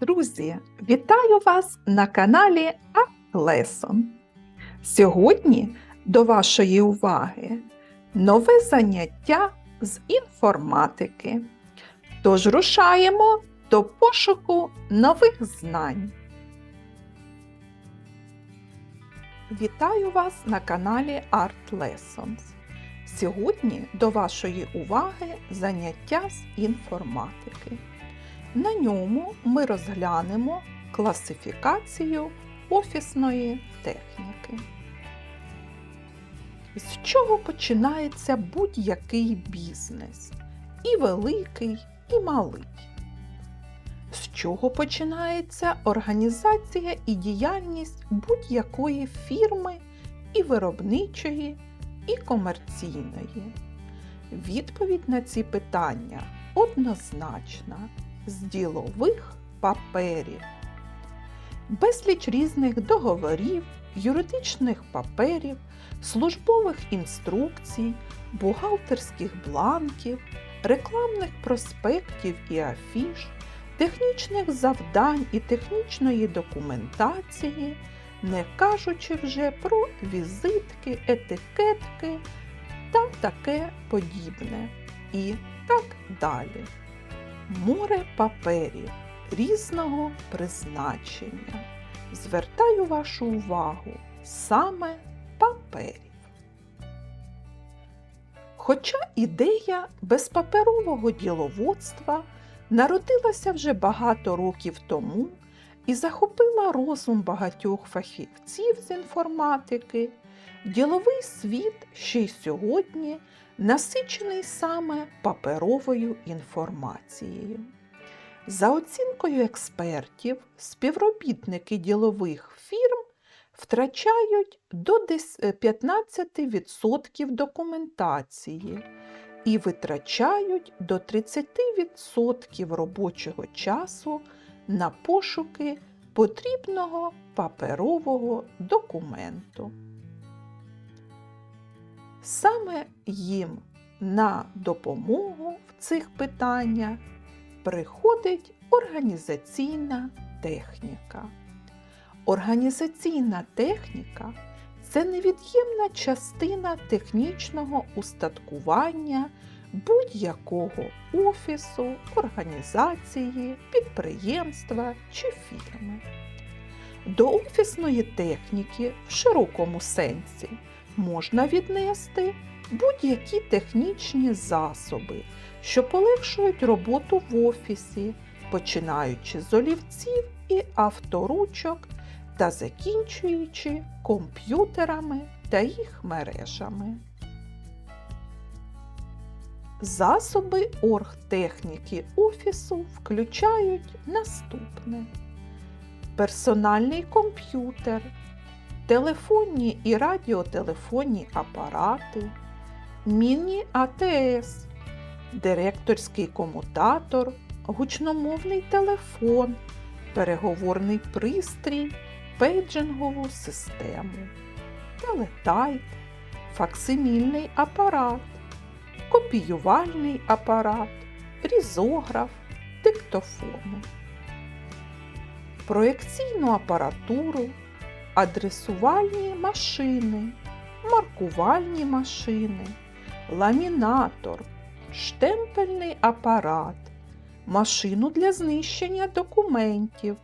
Друзі, вітаю вас на каналі Lesson. Сьогодні до вашої уваги нове заняття з інформатики. Тож рушаємо до пошуку нових знань. Вітаю вас на каналі Art Lessons. Сьогодні до вашої уваги заняття з інформатики. На ньому ми розглянемо класифікацію офісної техніки. З чого починається будь-який бізнес? І великий, і малий. З чого починається організація і діяльність будь-якої фірми і виробничої, і комерційної? Відповідь на ці питання однозначна з ділових паперів. Безліч різних договорів, юридичних паперів, службових інструкцій, бухгалтерських бланків, рекламних проспектів і афіш, технічних завдань і технічної документації, не кажучи вже про візитки, етикетки та таке подібне. І так далі море паперів різного призначення. Звертаю вашу увагу саме паперів. Хоча ідея безпаперового діловодства народилася вже багато років тому і захопила розум багатьох фахівців з інформатики, діловий світ ще й сьогодні насичений саме паперовою інформацією. За оцінкою експертів, співробітники ділових фірм втрачають до 15% документації і витрачають до 30% робочого часу на пошуки потрібного паперового документу. Саме їм на допомогу в цих питаннях приходить організаційна техніка. Організаційна техніка це невід'ємна частина технічного устаткування будь-якого офісу, організації, підприємства чи фірми. До офісної техніки в широкому сенсі можна віднести будь-які технічні засоби, що полегшують роботу в офісі, починаючи з олівців і авторучок та закінчуючи комп'ютерами та їх мережами. Засоби оргтехніки офісу включають наступне: персональний комп'ютер, телефонні і радіотелефонні апарати, міні-АТС, директорський комутатор, гучномовний телефон, переговорний пристрій, пейджингову систему, телетайп, факсимільний апарат, копіювальний апарат, різограф, диктофони. Проєкційну апаратуру, адресувальні машини, маркувальні машини, ламінатор, штемпельний апарат, машину для знищення документів,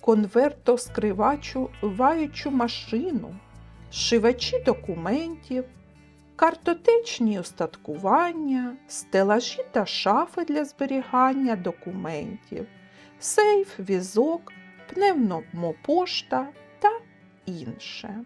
конвертоскривачуваючу машину, шивачі документів, картотечні устаткування, стелажі та шафи для зберігання документів, сейф, візок, пневмопошта та інше.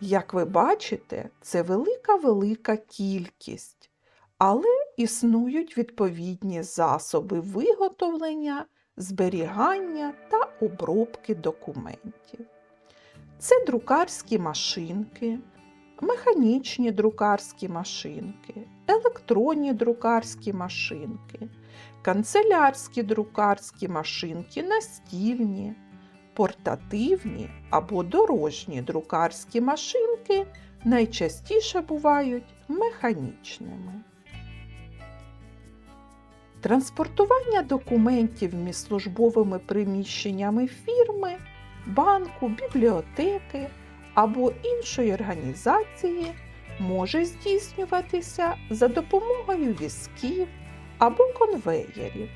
Як ви бачите, це велика-велика кількість, але існують відповідні засоби виготовлення, зберігання та обробки документів. Це друкарські машинки, механічні друкарські машинки, електронні друкарські машинки, канцелярські друкарські машинки, настільні, портативні або дорожні друкарські машинки найчастіше бувають механічними. Транспортування документів між службовими приміщеннями фірми, банку, бібліотеки або іншої організації може здійснюватися за допомогою візків або конвеєрів.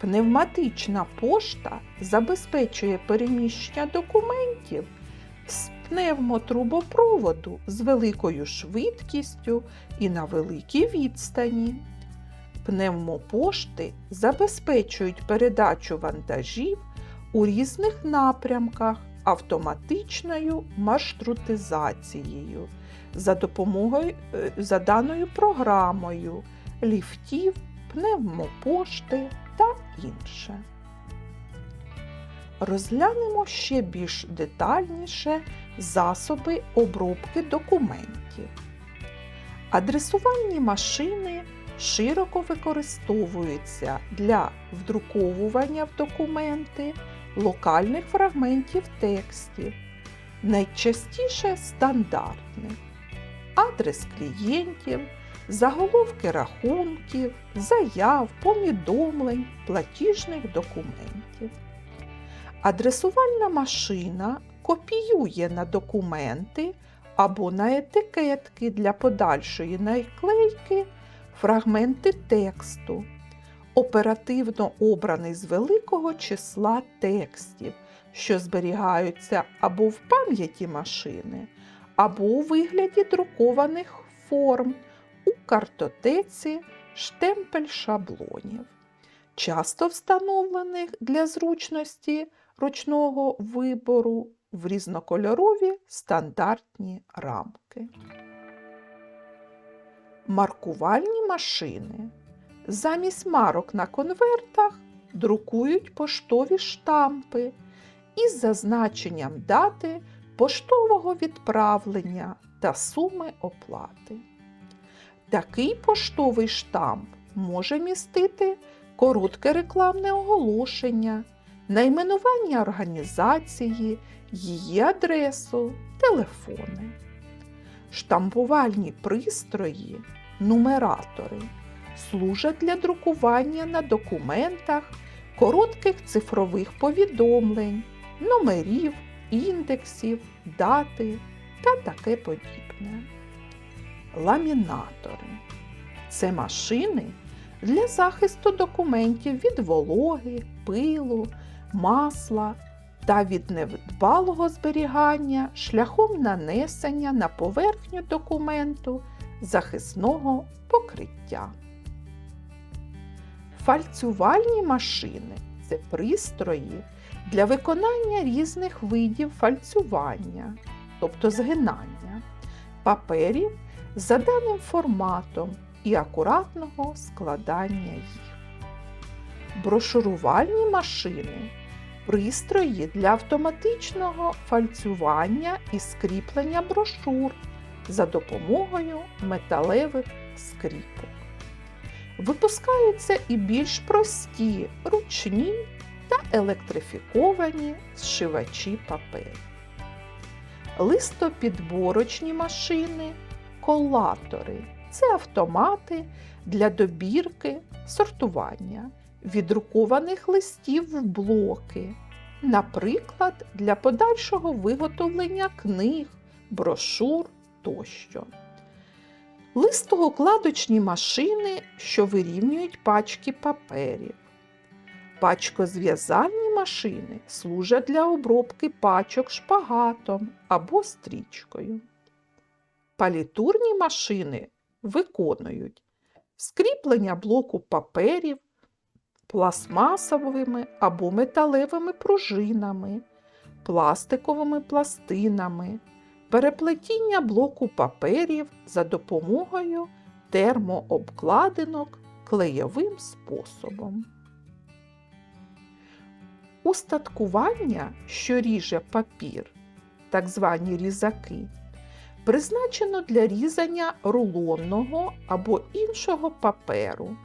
Пневматична пошта забезпечує переміщення документів з пневмотрубопроводу з великою швидкістю і на великій відстані. Пневмопошти забезпечують передачу вантажів у різних напрямках автоматичною маршрутизацією за допомогою е, за даною програмою ліфтів, пневмопошти та інше. Розглянемо ще більш детальніше засоби обробки документів. Адресувальні машини широко використовуються для вдруковування в документи локальних фрагментів текстів, найчастіше стандартних, адрес клієнтів, заголовки рахунків, заяв, повідомлень, платіжних документів. Адресувальна машина копіює на документи або на етикетки для подальшої наклейки фрагменти тексту, оперативно обраний з великого числа текстів, що зберігаються або в пам'яті машини, або у вигляді друкованих форм картотеці штемпель шаблонів, часто встановлених для зручності ручного вибору в різнокольорові стандартні рамки. Маркувальні машини замість марок на конвертах друкують поштові штампи із зазначенням дати поштового відправлення та суми оплати. Такий поштовий штамп може містити коротке рекламне оголошення, найменування організації, її адресу, телефони. Штампувальні пристрої, нумератори служать для друкування на документах коротких цифрових повідомлень, номерів, індексів, дати та таке подібне. Ламінатори це машини для захисту документів від вологи, пилу, масла та від недбалого зберігання шляхом нанесення на поверхню документу захисного покриття. Фальцювальні машини це пристрої для виконання різних видів фальцювання, тобто згинання, паперів за даним форматом і акуратного складання їх. Брошурувальні машини пристрої для автоматичного фальцювання і скріплення брошур за допомогою металевих скріпок. Випускаються і більш прості, ручні та електрифіковані зшивачі паперу. Листопідборочні машини, колатори це автомати для добірки, сортування віддрукованих листів в блоки, наприклад, для подальшого виготовлення книг, брошур тощо. Листоукладочні машини, що вирівнюють пачки паперів. Пачкозв'язальні машини служать для обробки пачок шпагатом або стрічкою. Палітурні машини виконують скріплення блоку паперів пластмасовими або металевими пружинами, пластиковими пластинами, переплетіння блоку паперів за допомогою термообкладинок клейовим способом. Устаткування, що ріже папір, так звані різаки, призначено для різання рулонного або іншого паперу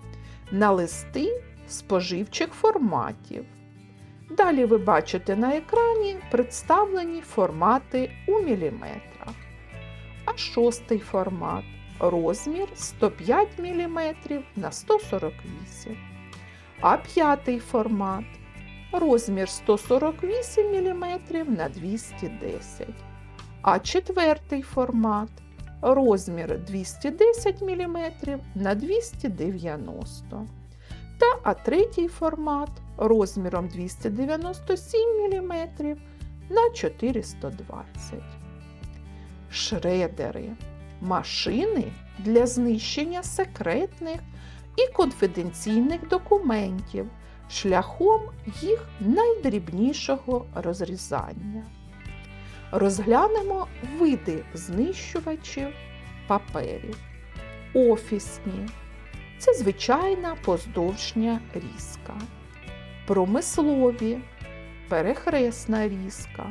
на листи споживчих форматів. Далі ви бачите на екрані представлені формати у міліметрах. А шостий формат розмір 105 мм на 148 а п'ятий формат розмір 148 мм на 210 а четвертий формат розмір 210 мм на 290 та а третій формат розміром 297 мм на 420. Шредери машини для знищення секретних і конфіденційних документів шляхом їх найдрібнішого розрізання. Розглянемо види знищувачів паперів. Офісні це звичайна поздовжня різка. Промислові перехресна різка.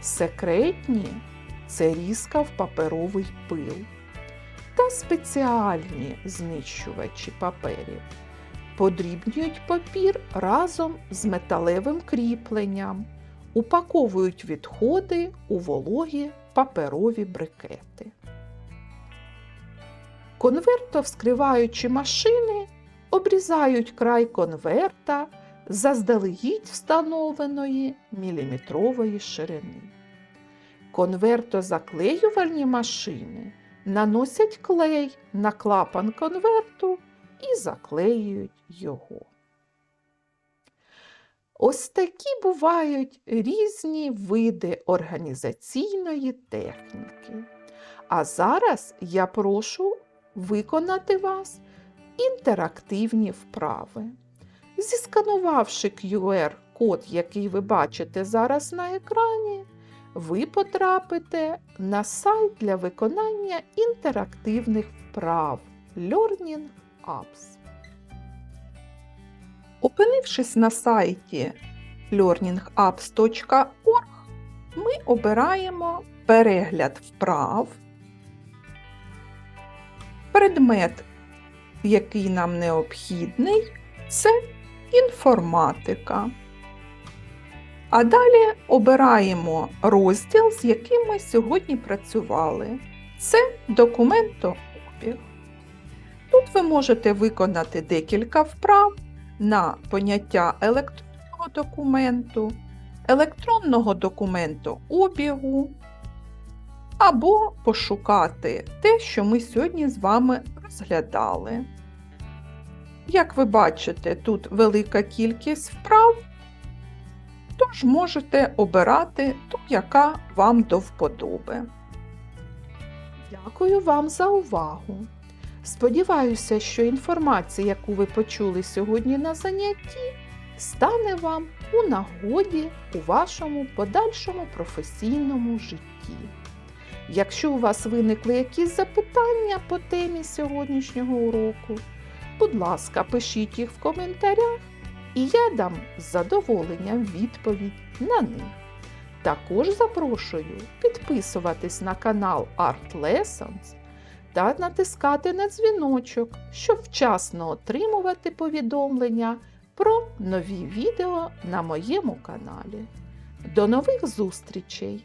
Секретні це різка в паперовий пил. Та спеціальні знищувачі паперів подрібнюють папір разом з металевим кріпленням, упаковують відходи у вологі паперові брикети. Конвертовскриваючі машини обрізають край конверта заздалегідь встановленої міліметрової ширини. Конвертозаклеювальні машини наносять клей на клапан конверту і заклеюють його. Ось такі бувають різні види організаційної техніки. А зараз я прошу виконати вас інтерактивні вправи. Зісканувавши QR-код, який ви бачите зараз на екрані, ви потрапите на сайт для виконання інтерактивних вправ Learning Apps. Опинившись на сайті learningapps.org, ми обираємо перегляд вправ, предмет, який нам необхідний, це інформатика. А далі обираємо розділ, з яким ми сьогодні працювали. Це документообіг. Тут ви можете виконати декілька вправ на поняття електронного документу, електронного документу обігу, або пошукати те, що ми сьогодні з вами розглядали. Як ви бачите, тут велика кількість вправ, тож можете обирати ту, яка вам до вподоби. Дякую вам за увагу! Сподіваюся, що інформація, яку ви почули сьогодні на занятті, стане вам у нагоді у вашому подальшому професійному житті. Якщо у вас виникли якісь запитання по темі сьогоднішнього уроку, будь ласка, пишіть їх в коментарях, і я дам з задоволенням відповідь на них. Також запрошую підписуватись на канал Art Lessons та натискати на дзвіночок, щоб вчасно отримувати повідомлення про нові відео на моєму каналі. До нових зустрічей!